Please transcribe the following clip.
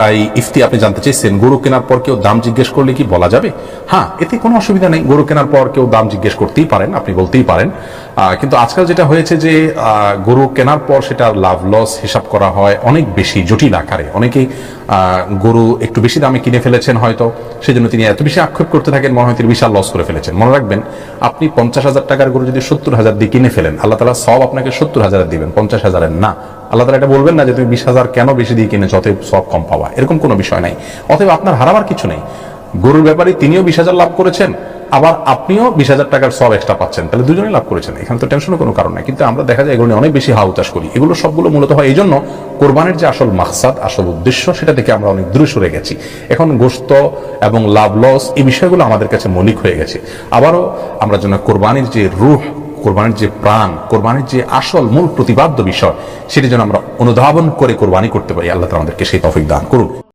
তাই ইফতি আপনি জানতে চাইছেন গরু কেনার পর কেউ দাম জিজ্ঞেস করলে কি বলা যাবে? হ্যাঁ এতে কোনো অসুবিধা নেই, গরু কেনার পর কেউ দাম জিজ্ঞেস করতেই পারেন, আপনি বলতেই পারেন। কিন্তু আজকাল যেটা হয়েছে যে গরু কেনার পর সেটার লাভ লস হিসাব করা হয় অনেক বেশি জটিল আকারে। অনেকেই গরু একটু বেশি দামে কিনে ফেলেছেন হয়তো, সেজন্য তিনি এত বেশি আক্ষেপ করতে থাকেন, মনে হয় তিনি বিশাল লস করে ফেলেছেন। মনে রাখবেন, আপনি পঞ্চাশ হাজার টাকার গরু যদি সত্তর হাজার দিয়ে কিনে ফেলেন, আল্লাহ তালা সব আপনাকে সত্তর হাজারের দিবেন, পঞ্চাশ হাজারের না। আল্লাহ তালা এটা বলবেন না যে তুমি বিশ হাজার কেন বেশি দিয়ে কিনেছো, অতএব সব কম পাওয়া এরকম কোনো বিষয় নাই। অতএব আপনার হারাবার কিছু নেই। গরুর ব্যাপারে তিনিও বিশ হাজার লাভ করেছেন, আবার আপনিও বিশ হাজার টাকার সব এক্সট্রা পাচ্ছেন। তাহলে দুজনেই লাভ করেছেন। এখানে তো টেনশনের কোনো কারণ নাই। কিন্তু আমরা দেখা যায় এগুলো অনেক বেশি হাউ চাষ করি। এগুলো সবগুলো মূলত হয় এই জন্য কোরবানির যে আসল মাকসাদ, আসল উদ্দেশ্য, সেটা থেকে আমরা অনেক দূরে সরে গেছি। এখন গোস্ত এবং লাভ লস এই বিষয়গুলো আমাদের কাছে মৌলিক হয়ে গেছে। আবারও আমরা যেন কোরবানির যে রূহ কোরবানির যে প্রাণ, কোরবানির যে আসল মূল প্রতিপাদ্য বিষয়, সেটি যেন আমরা অনুধাবন করে কোরবানি করতে পারি। আল্লাহ আমাদেরকে সেই তফিক দান করুন